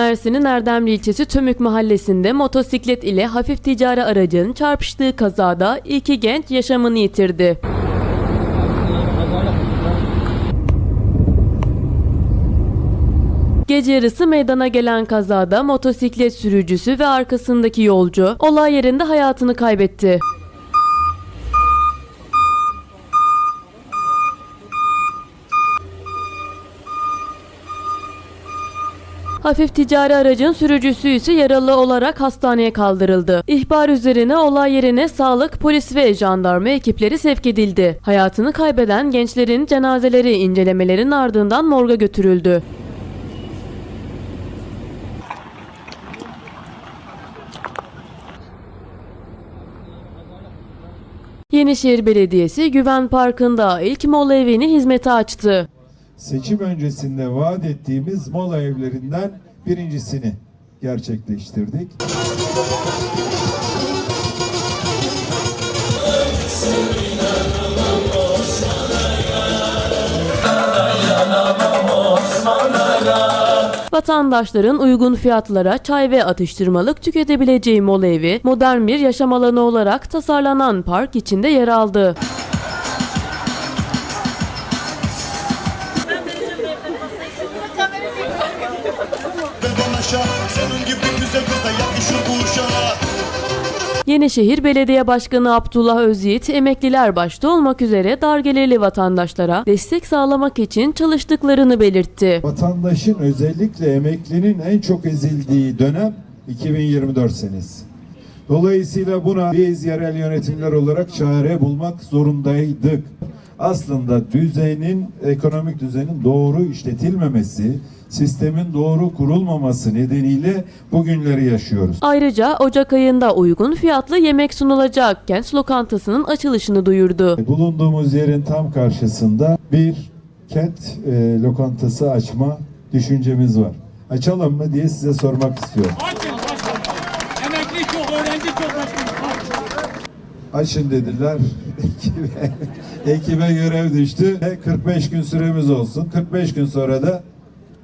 Mersin'in Erdemli ilçesi Tömük mahallesinde motosiklet ile hafif ticari aracın çarpıştığı kazada iki genç yaşamını yitirdi. Gece yarısı meydana gelen kazada motosiklet sürücüsü ve arkasındaki yolcu olay yerinde hayatını kaybetti. Hafif ticari aracın sürücüsü ise yaralı olarak hastaneye kaldırıldı. İhbar üzerine olay yerine sağlık, polis ve jandarma ekipleri sevk edildi. Hayatını kaybeden gençlerin cenazeleri incelemelerin ardından morga götürüldü. Yenişehir Belediyesi Güven Parkı'nda ilk mola evini hizmete açtı. Seçim öncesinde vaat ettiğimiz mola evlerinden birincisini gerçekleştirdik. Vatandaşların uygun fiyatlara çay ve atıştırmalık tüketebileceği mola evi, modern bir yaşam alanı olarak tasarlanan park içinde yer aldı. Yenişehir Belediye Başkanı Abdullah Özyiğit, emekliler başta olmak üzere dar gelirli vatandaşlara destek sağlamak için çalıştıklarını belirtti. Vatandaşın özellikle emeklinin en çok ezildiği dönem 2024 senesi. Dolayısıyla buna biz yerel yönetimler olarak çare bulmak zorundaydık. Aslında düzenin, ekonomik düzenin doğru işletilmemesi, sistemin doğru kurulmaması nedeniyle bugünleri yaşıyoruz. Ayrıca Ocak ayında uygun fiyatlı yemek sunulacak Kent Lokantası'nın açılışını duyurdu. Bulunduğumuz yerin tam karşısında bir kent e, lokantası açma düşüncemiz var. Açalım mı diye size sormak istiyorum. Açın başkanım. Emekli çok, öğrenci çok. Açın dediler. Ekibe, ekibe görev düştü. E, 45 gün süremiz olsun. 45 gün sonra da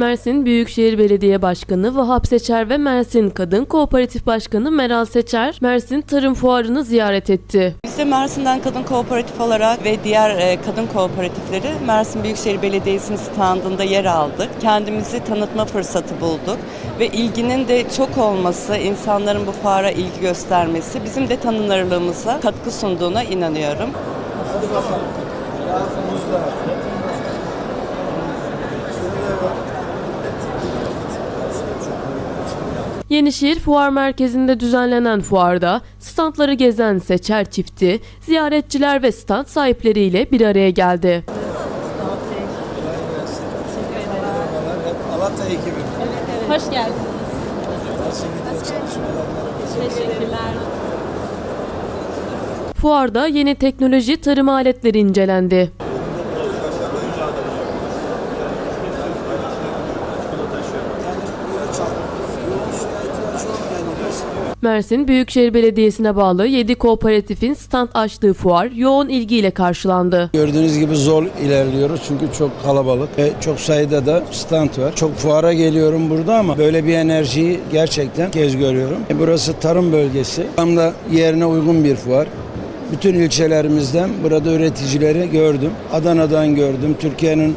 Mersin Büyükşehir Belediye Başkanı Vahap Seçer ve Mersin Kadın Kooperatif Başkanı Meral Seçer, Mersin Tarım Fuarı'nı ziyaret etti. Biz de Mersin'den Kadın Kooperatif olarak ve diğer e, kadın kooperatifleri Mersin Büyükşehir Belediyesi'nin standında yer aldık. Kendimizi tanıtma fırsatı bulduk ve ilginin de çok olması, insanların bu fuara ilgi göstermesi bizim de tanınırlığımıza katkı sunduğuna inanıyorum. Yenişehir Fuar Merkezi'nde düzenlenen fuarda standları gezen Seçer çifti, ziyaretçiler ve stand sahipleriyle bir araya geldi. Alatya ekibi. Hoş geldin. Nasıl gidiyor çalışmalar? Teşekkürler. Fuarda yeni teknoloji tarım aletleri incelendi. Böyle çal. Yoğun suya ihtiyaç olmayan ilaçlar. Mersin Büyükşehir Belediyesi'ne bağlı 7 kooperatifin stand açtığı fuar yoğun ilgiyle karşılandı. Gördüğünüz gibi zor ilerliyoruz çünkü çok kalabalık ve çok sayıda da stand var. Çok fuara geliyorum burada ama böyle bir enerjiyi gerçekten kez görüyorum. E, Burası tarım bölgesi. Tam da yerine uygun bir fuar. Bütün ilçelerimizden burada üreticileri gördüm. Adana'dan gördüm. Türkiye'nin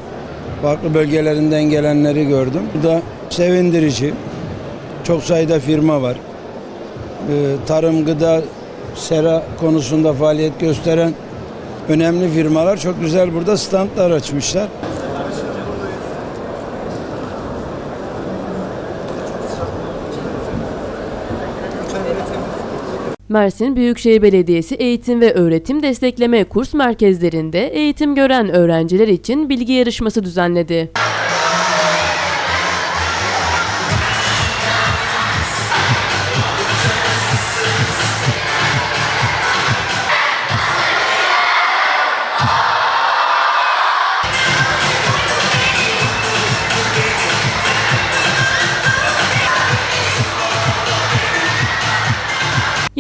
farklı bölgelerinden gelenleri gördüm. Bu da sevindirici. Çok sayıda firma var. Ee, tarım, gıda, sera konusunda faaliyet gösteren önemli firmalar çok güzel burada standlar açmışlar. Mersin Büyükşehir Belediyesi Eğitim ve Öğretim Destekleme Kurs Merkezlerinde eğitim gören öğrenciler için bilgi yarışması düzenledi.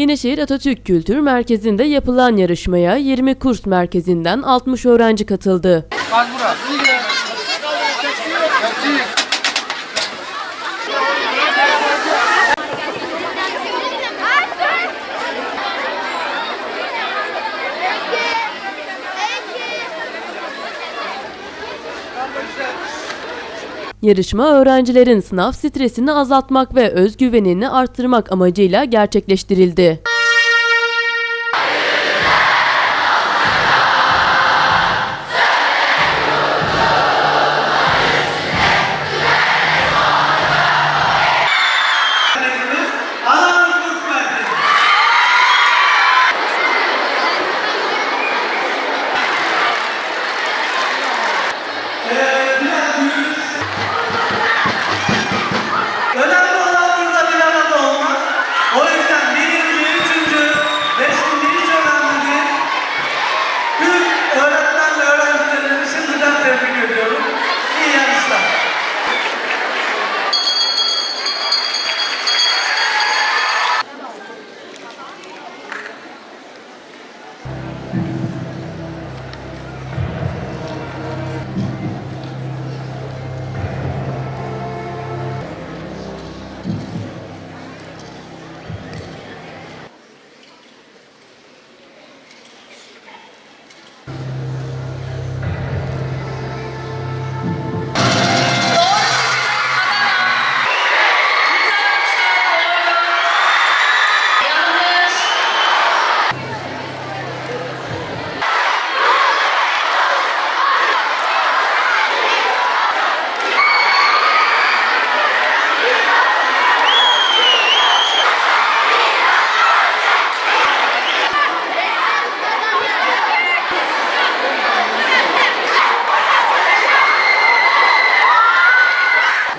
Yenişehir Atatürk Kültür Merkezi'nde yapılan yarışmaya 20 kurs merkezinden 60 öğrenci katıldı. Yarışma öğrencilerin sınav stresini azaltmak ve özgüvenini arttırmak amacıyla gerçekleştirildi.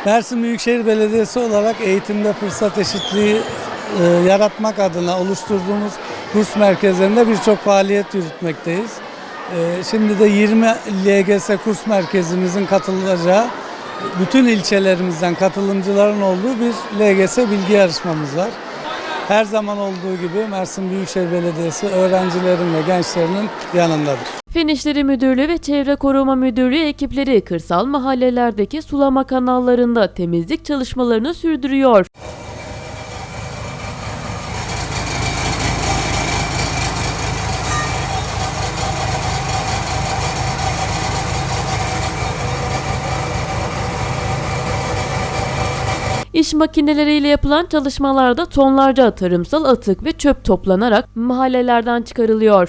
Mersin Büyükşehir Belediyesi olarak eğitimde fırsat eşitliği e, yaratmak adına oluşturduğumuz kurs merkezlerinde birçok faaliyet yürütmekteyiz. E, şimdi de 20 LGS kurs merkezimizin katılacağı, bütün ilçelerimizden katılımcıların olduğu bir LGS bilgi yarışmamız var. Her zaman olduğu gibi Mersin Büyükşehir Belediyesi öğrencilerin ve gençlerinin yanındadır. Fen İşleri Müdürlüğü ve Çevre Koruma Müdürlüğü ekipleri kırsal mahallelerdeki sulama kanallarında temizlik çalışmalarını sürdürüyor. İş makineleriyle yapılan çalışmalarda tonlarca tarımsal atık ve çöp toplanarak mahallelerden çıkarılıyor.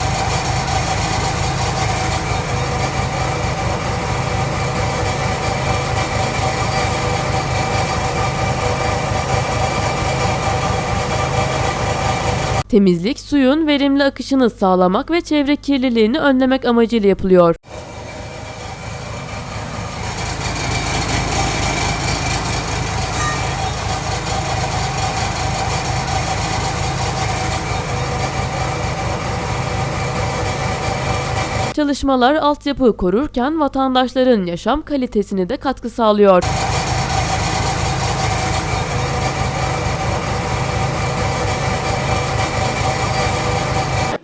Temizlik, suyun verimli akışını sağlamak ve çevre kirliliğini önlemek amacıyla yapılıyor. Çalışmalar altyapı korurken vatandaşların yaşam kalitesini de katkı sağlıyor.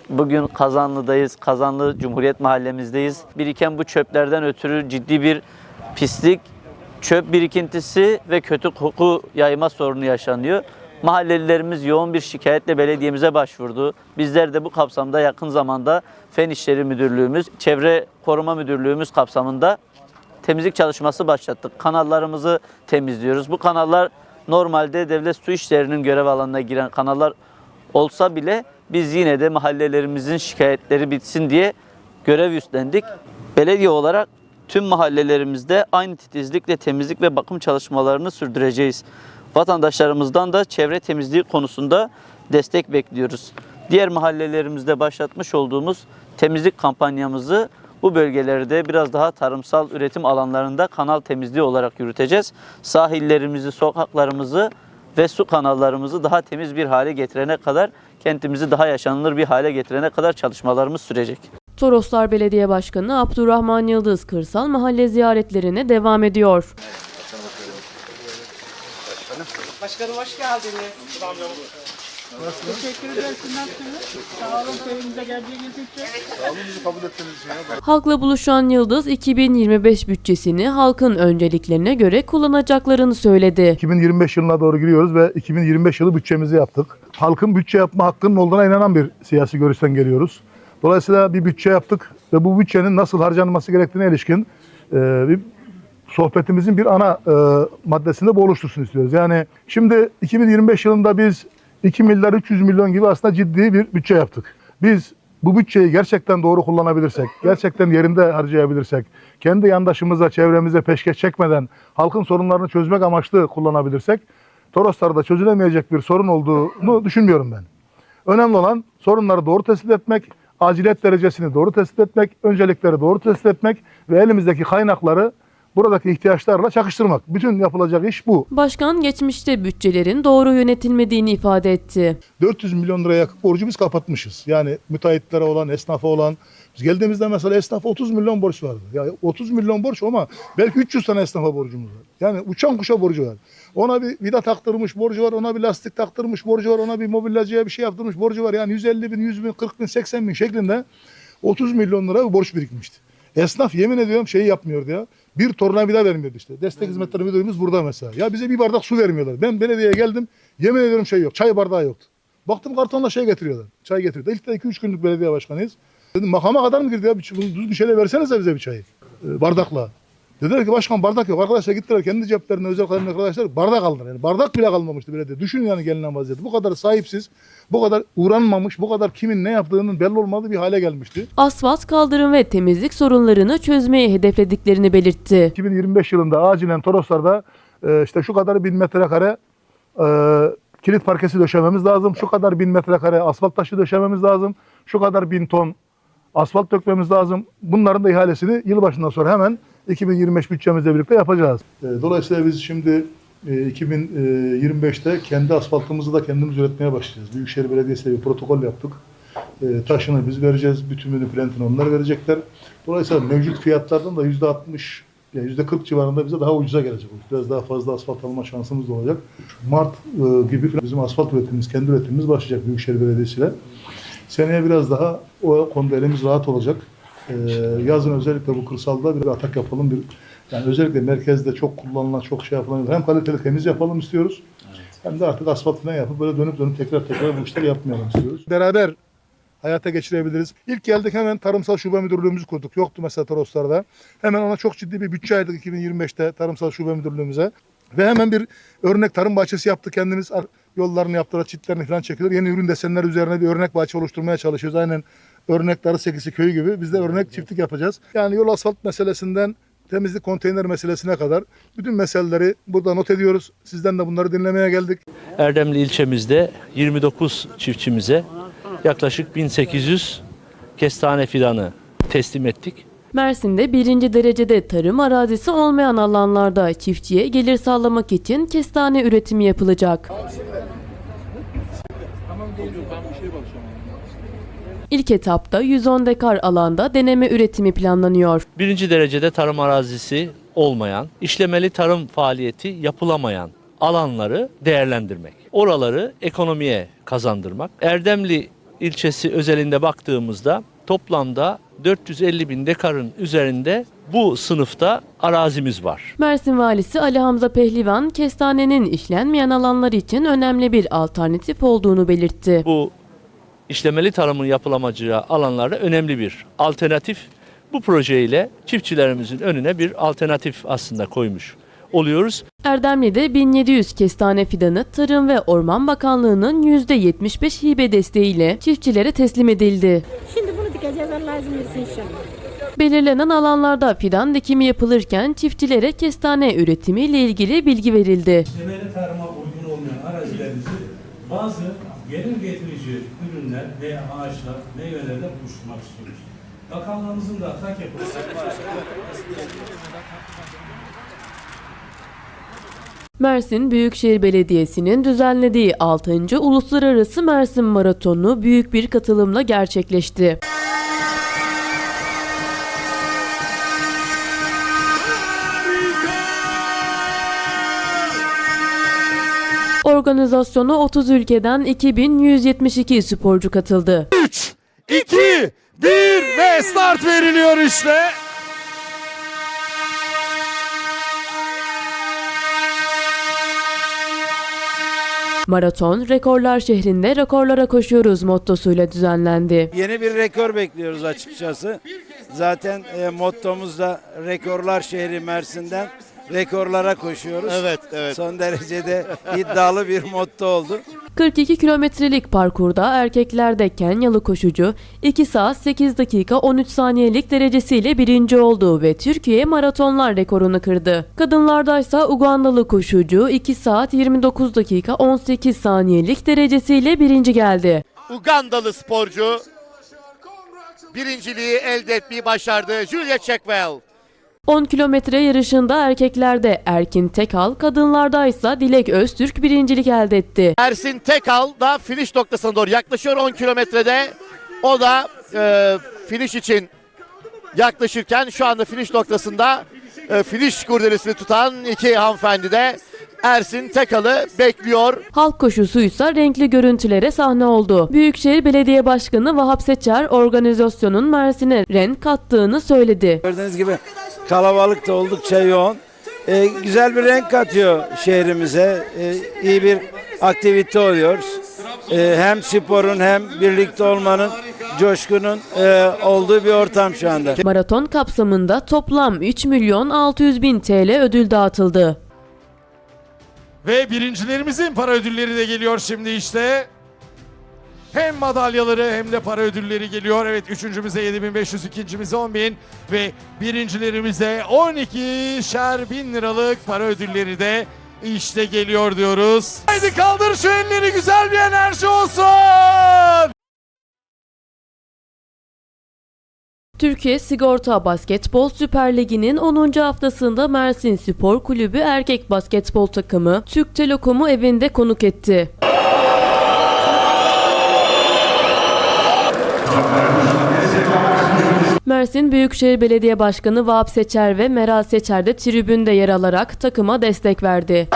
Bugün Kazanlı'dayız. Kazanlı Cumhuriyet Mahallemizdeyiz. Biriken bu çöplerden ötürü ciddi bir pislik, çöp birikintisi ve kötü koku yayma sorunu yaşanıyor. Mahallelilerimiz yoğun bir şikayetle belediyemize başvurdu. Bizler de bu kapsamda yakın zamanda Fen İşleri Müdürlüğümüz, Çevre Koruma Müdürlüğümüz kapsamında temizlik çalışması başlattık. Kanallarımızı temizliyoruz. Bu kanallar normalde devlet su işlerinin görev alanına giren kanallar olsa bile biz yine de mahallelerimizin şikayetleri bitsin diye görev üstlendik. Belediye olarak tüm mahallelerimizde aynı titizlikle temizlik ve bakım çalışmalarını sürdüreceğiz. Vatandaşlarımızdan da çevre temizliği konusunda destek bekliyoruz. Diğer mahallelerimizde başlatmış olduğumuz temizlik kampanyamızı bu bölgelerde biraz daha tarımsal üretim alanlarında kanal temizliği olarak yürüteceğiz. Sahillerimizi, sokaklarımızı ve su kanallarımızı daha temiz bir hale getirene kadar, kentimizi daha yaşanılır bir hale getirene kadar çalışmalarımız sürecek. Toroslar Belediye Başkanı Abdurrahman Yıldız kırsal mahalle ziyaretlerine devam ediyor. Başkanım hoş geldiniz. Teşekkür ederiz. Sağ olun. Köyümüze geldiğiniz için. Halkla buluşan Yıldız 2025 bütçesini halkın önceliklerine göre kullanacaklarını söyledi. 2025 yılına doğru giriyoruz ve 2025 yılı bütçemizi yaptık. Halkın bütçe yapma hakkının olduğuna inanan bir siyasi görüşten geliyoruz. Dolayısıyla bir bütçe yaptık ve bu bütçenin nasıl harcanması gerektiğine ilişkin e, bir sohbetimizin bir ana e, maddesinde bu oluştursun istiyoruz. Yani şimdi 2025 yılında biz 2 milyar 300 milyon gibi aslında ciddi bir bütçe yaptık. Biz bu bütçeyi gerçekten doğru kullanabilirsek, gerçekten yerinde harcayabilirsek, kendi yandaşımıza, çevremize peşkeş çekmeden halkın sorunlarını çözmek amaçlı kullanabilirsek, Toroslar'da çözülemeyecek bir sorun olduğunu düşünmüyorum ben. Önemli olan sorunları doğru tespit etmek, aciliyet derecesini doğru tespit etmek, öncelikleri doğru tespit etmek ve elimizdeki kaynakları buradaki ihtiyaçlarla çakıştırmak. Bütün yapılacak iş bu. Başkan geçmişte bütçelerin doğru yönetilmediğini ifade etti. 400 milyon liraya yakın borcu biz kapatmışız. Yani müteahhitlere olan, esnafa olan. Biz geldiğimizde mesela esnafa 30 milyon borç vardı. Ya 30 milyon borç ama belki 300 tane esnafa borcumuz var. Yani uçan kuşa borcu var. Ona bir vida taktırmış borcu var, ona bir lastik taktırmış borcu var, ona bir mobilyacıya bir şey yaptırmış borcu var. Yani 150 bin, 100 bin, 40 bin, 80 bin şeklinde 30 milyon lira bir borç birikmişti. Esnaf yemin ediyorum şeyi yapmıyordu ya. Bir tornavida vermiyordu işte. Destek hizmetleri müdürümüz burada mesela. Ya bize bir bardak su vermiyorlar. Ben belediyeye geldim. Yemin ediyorum şey yok. Çay bardağı yoktu. Baktım kartonla şey getiriyorlar. Çay getiriyorlar. İlk de 2-3 günlük belediye başkanıyız. Dedim makama kadar mı girdi ya? Bir, bunu düzgün şeyle versenize bize bir çayı. Ee, bardakla. Dediler ki başkan bardak yok. Arkadaşlar gittiler kendi ceplerine özel kalem arkadaşlar bardak aldılar. Yani bardak bile kalmamıştı belediye. Düşün yani gelinen vaziyeti. Bu kadar sahipsiz, bu kadar uğranmamış, bu kadar kimin ne yaptığının belli olmadığı bir hale gelmişti. Asfalt, kaldırım ve temizlik sorunlarını çözmeyi hedeflediklerini belirtti. 2025 yılında acilen Toroslar'da e, işte şu kadar bin metrekare e, kilit parkesi döşememiz lazım. Şu kadar bin metrekare asfalt taşı döşememiz lazım. Şu kadar bin ton asfalt dökmemiz lazım. Bunların da ihalesini yılbaşından sonra hemen 2025 bütçemizle birlikte yapacağız. E, Dolayısıyla biz şimdi e, 2025'te kendi asfaltımızı da kendimiz üretmeye başlayacağız. Büyükşehir Belediyesi ile bir protokol yaptık. E, taşını biz vereceğiz, bütününü, plantını onlar verecekler. Dolayısıyla mevcut fiyatlardan da yüzde 60, yani yüzde 40 civarında bize daha ucuza gelecek. Biraz daha fazla asfalt alma şansımız da olacak. Mart e, gibi bizim asfalt üretimimiz, kendi üretimimiz başlayacak Büyükşehir Belediyesi ile. Seneye biraz daha o konuda elimiz rahat olacak. E, yazın özellikle bu kırsalda bir atak yapalım. Bir, yani özellikle merkezde çok kullanılan, çok şey yapılan hem kaliteli temiz yapalım istiyoruz. Hem de artık asfalt falan yapıp böyle dönüp dönüp tekrar tekrar bu işleri yapmayalım istiyoruz. Beraber hayata geçirebiliriz. İlk geldik hemen tarımsal şube müdürlüğümüzü kurduk. Yoktu mesela Toroslar'da. Hemen ona çok ciddi bir bütçe ayırdık 2025'te tarımsal şube müdürlüğümüze. Ve hemen bir örnek tarım bahçesi yaptık kendimiz. Ar- Yollarını yaptılar, çitlerini falan çekiyorlar. Yeni ürün desenleri üzerine bir örnek bahçe oluşturmaya çalışıyoruz. Aynen örnek Darı Sekisi köyü gibi. Biz de örnek çiftlik yapacağız. Yani yol asfalt meselesinden temizlik konteyner meselesine kadar bütün meseleleri burada not ediyoruz. Sizden de bunları dinlemeye geldik. Erdemli ilçemizde 29 çiftçimize yaklaşık 1800 kestane fidanı teslim ettik. Mersin'de birinci derecede tarım arazisi olmayan alanlarda çiftçiye gelir sağlamak için kestane üretimi yapılacak. İlk etapta 110 dekar alanda deneme üretimi planlanıyor. Birinci derecede tarım arazisi olmayan, işlemeli tarım faaliyeti yapılamayan alanları değerlendirmek. Oraları ekonomiye kazandırmak. Erdemli ilçesi özelinde baktığımızda toplamda 450 bin dekarın üzerinde bu sınıfta arazimiz var. Mersin Valisi Ali Hamza Pehlivan, kestanenin işlenmeyen alanlar için önemli bir alternatif olduğunu belirtti. Bu işlemeli tarımın yapılamayacağı alanlarda önemli bir alternatif. Bu projeyle çiftçilerimizin önüne bir alternatif aslında koymuş oluyoruz. Erdemli'de 1700 kestane fidanı Tarım ve Orman Bakanlığı'nın %75 hibe desteğiyle çiftçilere teslim edildi. Şimdi bunu dikeceğiz Allah izin verirse inşallah. Belirlenen alanlarda fidan dikimi yapılırken çiftçilere kestane üretimi ile ilgili bilgi verildi. İşlemeli tarıma uygun olmayan arazilerimizi bazı gelir getirici ürünler veya ağaçlar, meyvelerle buluşturmak istiyoruz. Bakanlığımızın da yapısı Mersin Büyükşehir Belediyesi'nin düzenlediği 6. Uluslararası Mersin Maratonu büyük bir katılımla gerçekleşti. Organizasyona 30 ülkeden 2172 sporcu katıldı. 2, 1 ve start veriliyor işte. Maraton, rekorlar şehrinde rekorlara koşuyoruz mottosuyla düzenlendi. Yeni bir rekor bekliyoruz açıkçası. Zaten e, mottomuz da rekorlar şehri Mersin'den rekorlara koşuyoruz. Evet, evet. Son derecede iddialı bir motto oldu. 42 kilometrelik parkurda erkeklerde Kenyalı koşucu 2 saat 8 dakika 13 saniyelik derecesiyle birinci oldu ve Türkiye maratonlar rekorunu kırdı. Kadınlarda ise Ugandalı koşucu 2 saat 29 dakika 18 saniyelik derecesiyle birinci geldi. Ugandalı sporcu birinciliği elde etmeyi başardı. Julia Checkwell. 10 kilometre yarışında erkeklerde Erkin Tekal, kadınlarda ise Dilek Öztürk birincilik elde etti. Ersin Tekal da finish noktasına doğru yaklaşıyor 10 kilometrede. O da e, finish için yaklaşırken şu anda finish noktasında e, finish kurdelesini tutan iki hanımefendi de Ersin Tekal'ı bekliyor. Halk koşusu ise renkli görüntülere sahne oldu. Büyükşehir Belediye Başkanı Vahap Seçer organizasyonun Mersin'e renk kattığını söyledi. Gördüğünüz gibi kalabalık da oldukça yoğun. E, güzel bir renk katıyor şehrimize. E, iyi bir aktivite oluyoruz. E, hem sporun hem birlikte olmanın, coşkunun e, olduğu bir ortam şu anda. Maraton kapsamında toplam 3 milyon 600 bin TL ödül dağıtıldı. Ve birincilerimizin para ödülleri de geliyor şimdi işte. Hem madalyaları hem de para ödülleri geliyor. Evet üçüncümüze 7500, ikincimize 10000 ve birincilerimize 12 şer bin liralık para ödülleri de işte geliyor diyoruz. Haydi kaldır şu elleri güzel bir enerji olsun. Türkiye Sigorta Basketbol Süper Ligi'nin 10. haftasında Mersin Spor Kulübü erkek basketbol takımı Türk Telekom'u evinde konuk etti. Mersin Büyükşehir Belediye Başkanı Vahap Seçer ve Meral Seçer de tribünde yer alarak takıma destek verdi.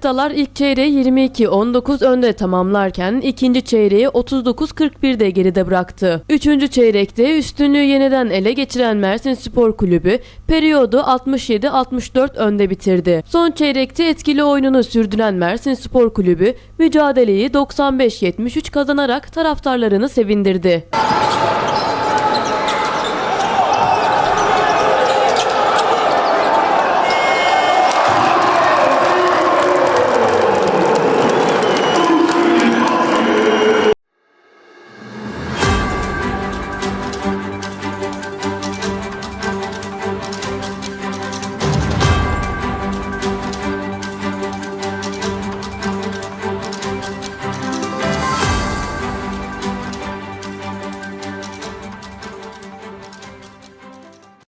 Karettalar ilk çeyreği 22-19 önde tamamlarken ikinci çeyreği 39-41'de geride bıraktı. Üçüncü çeyrekte üstünlüğü yeniden ele geçiren Mersin Spor Kulübü periyodu 67-64 önde bitirdi. Son çeyrekte etkili oyununu sürdüren Mersin Spor Kulübü mücadeleyi 95-73 kazanarak taraftarlarını sevindirdi.